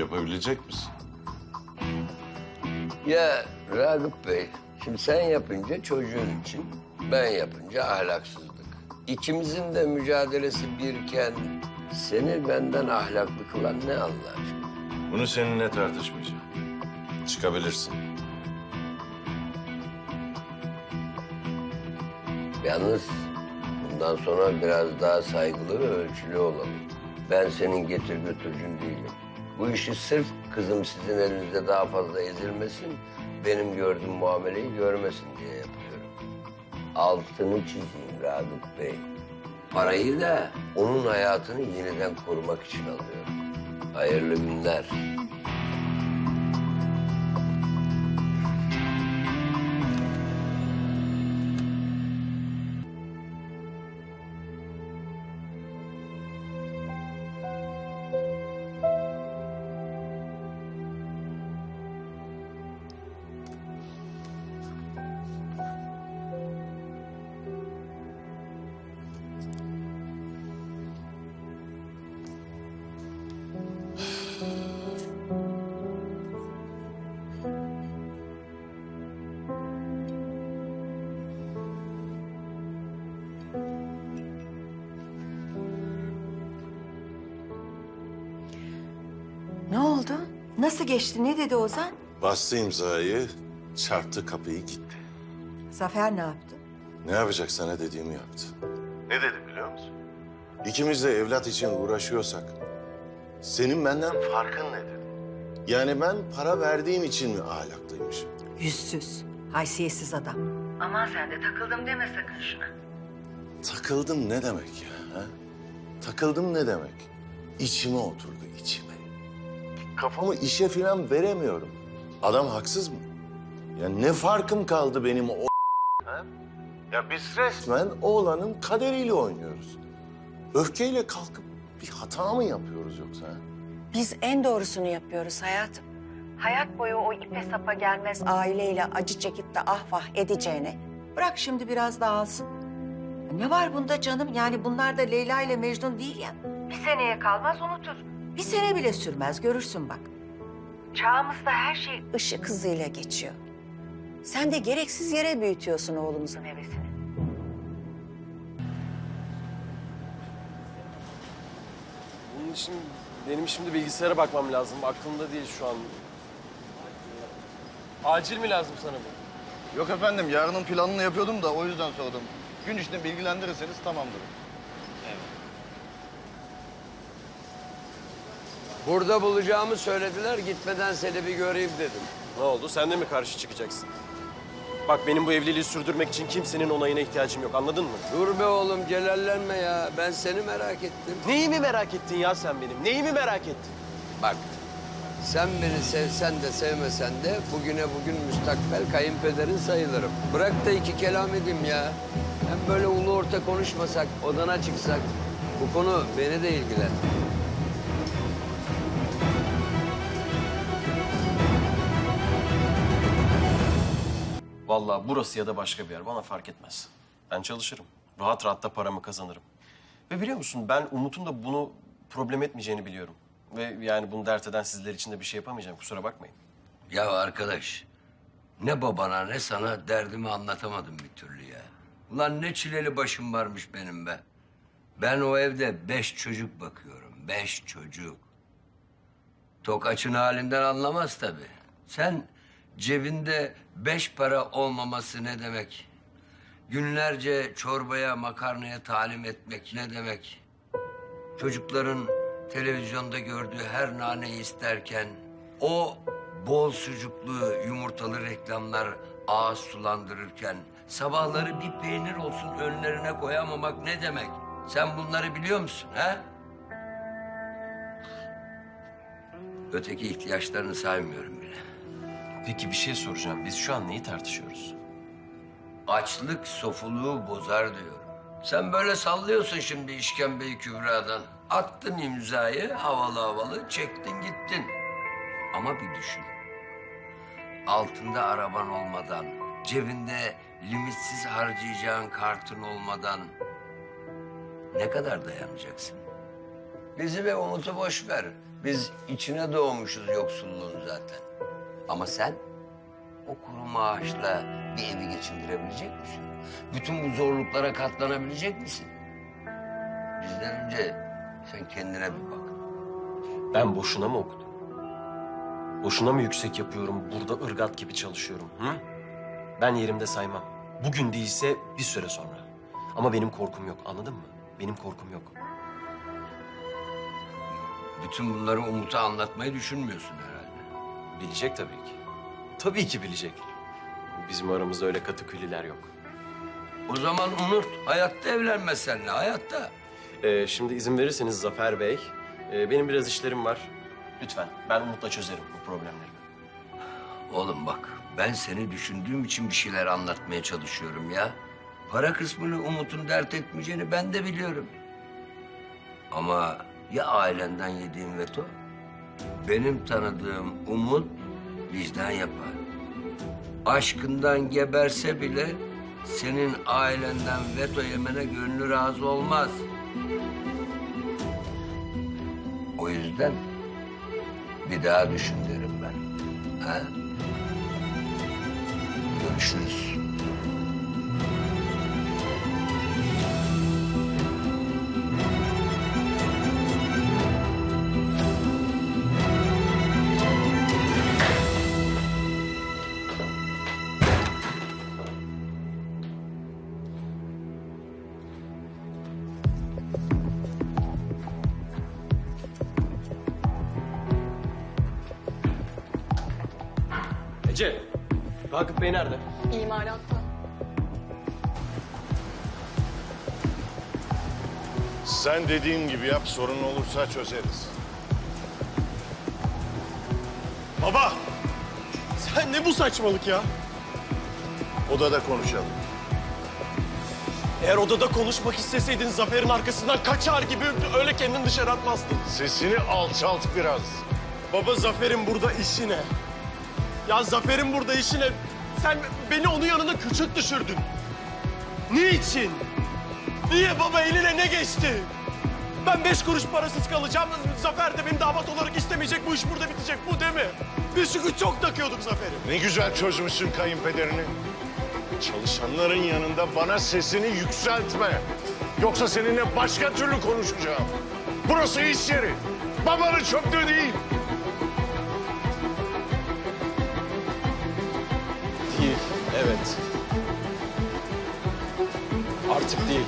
Yapabilecek misin? Ya Ragıp Bey, şimdi sen yapınca çocuğun için, ben yapınca ahlaksızlık. İkimizin de mücadelesi birken seni benden ahlaklı kılan ne Allah aşkına? Bunu seninle tartışmayacağım. Çıkabilirsin. Yalnız bundan sonra biraz daha saygılı ve ölçülü olalım. Ben senin getir götürücün değilim. Bu işi sırf kızım sizin elinizde daha fazla ezilmesin, benim gördüğüm muameleyi görmesin diye yapıyorum. Altını çizeyim Ragıp Bey. Parayı da onun hayatını yeniden korumak için alıyorum. Hayırlı günler. Nasıl geçti? Ne dedi Ozan? Bastı imzayı, çarptı kapıyı gitti. Zafer ne yaptı? Ne yapacak sana dediğimi yaptı. Ne dedi biliyor musun? İkimiz de evlat için uğraşıyorsak senin benden farkın ne dedi? Yani ben para verdiğim için mi ahlaklıymışım? Yüzsüz, haysiyetsiz adam. Aman sen de takıldım deme sakın şuna. Takıldım ne demek ya? Ha? Takıldım ne demek? İçime oturdu içime. Kafamı işe falan veremiyorum. Adam haksız mı? Ya ne farkım kaldı benim o ha? Ya biz resmen oğlanın kaderiyle oynuyoruz. Öfkeyle kalkıp bir hata mı yapıyoruz yoksa? ha? Biz en doğrusunu yapıyoruz hayatım. Hayat boyu o ipe sapa gelmez aileyle acı çekip de ah vah edeceğine. Bırak şimdi biraz dağılsın. Ne var bunda canım? Yani bunlar da Leyla ile Mecnun değil ya. Bir seneye kalmaz unutur. Bir sene bile sürmez görürsün bak. Çağımızda her şey Işık hızıyla geçiyor. Sen de gereksiz yere büyütüyorsun oğlumuzun hevesini. Bunun için benim şimdi bilgisayara bakmam lazım. Aklımda değil şu an. Acil mi lazım sana bu? Yok efendim, yarının planını yapıyordum da o yüzden sordum. Gün içinde bilgilendirirseniz tamamdır. Burada bulacağımı söylediler, gitmeden seni bir göreyim dedim. Ne oldu? Sen de mi karşı çıkacaksın? Bak benim bu evliliği sürdürmek için kimsenin onayına ihtiyacım yok. Anladın mı? Dur be oğlum, celallenme ya. Ben seni merak ettim. Neyimi merak ettin ya sen benim? Neyimi merak ettin? Bak, sen beni sevsen de sevmesen de bugüne bugün müstakbel kayınpederin sayılırım. Bırak da iki kelam edeyim ya. Hem böyle ulu orta konuşmasak, odana çıksak. Bu konu beni de ilgilen. Vallahi burası ya da başka bir yer bana fark etmez. Ben çalışırım. Rahat rahat da paramı kazanırım. Ve biliyor musun ben Umut'un da bunu problem etmeyeceğini biliyorum. Ve yani bunu dert eden sizler için de bir şey yapamayacağım. Kusura bakmayın. Ya arkadaş, ne babana ne sana derdimi anlatamadım bir türlü ya. Ulan ne çileli başım varmış benim be. Ben o evde beş çocuk bakıyorum, beş çocuk. Tokaçın halinden anlamaz tabii. Sen cebinde beş para olmaması ne demek? Günlerce çorbaya, makarnaya talim etmek ne demek? Çocukların televizyonda gördüğü her naneyi isterken o bol sucuklu yumurtalı reklamlar ağız sulandırırken sabahları bir peynir olsun önlerine koyamamak ne demek? Sen bunları biliyor musun ha? Öteki ihtiyaçlarını saymıyorum bile. Peki bir şey soracağım. Biz şu an neyi tartışıyoruz? Açlık sofuluğu bozar diyorum. Sen böyle sallıyorsun şimdi işkembeyi kübradan. Attın imzayı havalı havalı çektin gittin. Ama bir düşün. Altında araban olmadan, cebinde limitsiz harcayacağın kartın olmadan ne kadar dayanacaksın? Bizi ve Umut'u boş ver. Biz içine doğmuşuz yoksulluğun zaten. Ama sen o kuru maaşla bir evi geçindirebilecek misin? Bütün bu zorluklara katlanabilecek misin? Bizden önce sen kendine bir bak. Ben boşuna mı okudum? Boşuna mı yüksek yapıyorum, burada ırgat gibi çalışıyorum? Hı? Ben yerimde saymam. Bugün değilse bir süre sonra. Ama benim korkum yok, anladın mı? Benim korkum yok. Bütün bunları Umut'a anlatmayı düşünmüyorsun herhalde. Bilecek tabii ki. Tabii ki bilecek. Bizim aramızda öyle katı küliler yok. O zaman unut. Hayatta evlenmez seninle, hayatta. Ee, şimdi izin verirseniz Zafer Bey, e, benim biraz işlerim var. Lütfen, ben Umut'la çözerim bu problemleri. Oğlum bak, ben seni düşündüğüm için bir şeyler anlatmaya çalışıyorum ya. Para kısmını Umut'un dert etmeyeceğini ben de biliyorum. Ama ya ailenden yediğin veto? Benim tanıdığım Umut vicdan yapar. Aşkından geberse bile senin ailenden veto yemene gönlü razı olmaz. O yüzden bir daha düşün derim ben. Ha? Görüşürüz. Ece, Ragıp Bey nerede? İmalatta. Sen dediğim gibi yap, sorun olursa çözeriz. Baba! Sen ne bu saçmalık ya? Odada konuşalım. Eğer odada konuşmak isteseydin Zafer'in arkasından kaçar gibi öyle kendini dışarı atmazdın. Sesini alçalt biraz. Baba Zafer'in burada işi ne? Ya Zafer'in burada işi ne? Sen beni onun yanında küçük düşürdün. Niçin? Niye baba eline ne geçti? Ben beş kuruş parasız kalacağım. Zafer de beni damat olarak istemeyecek. Bu iş burada bitecek. Bu değil mi? Biz çünkü çok takıyorduk Zafer'i. Ne güzel çözmüşsün kayınpederini. Çalışanların yanında bana sesini yükseltme. Yoksa seninle başka türlü konuşacağım. Burası iş yeri. Babanın çöplüğü. Değil, evet. Artık değil.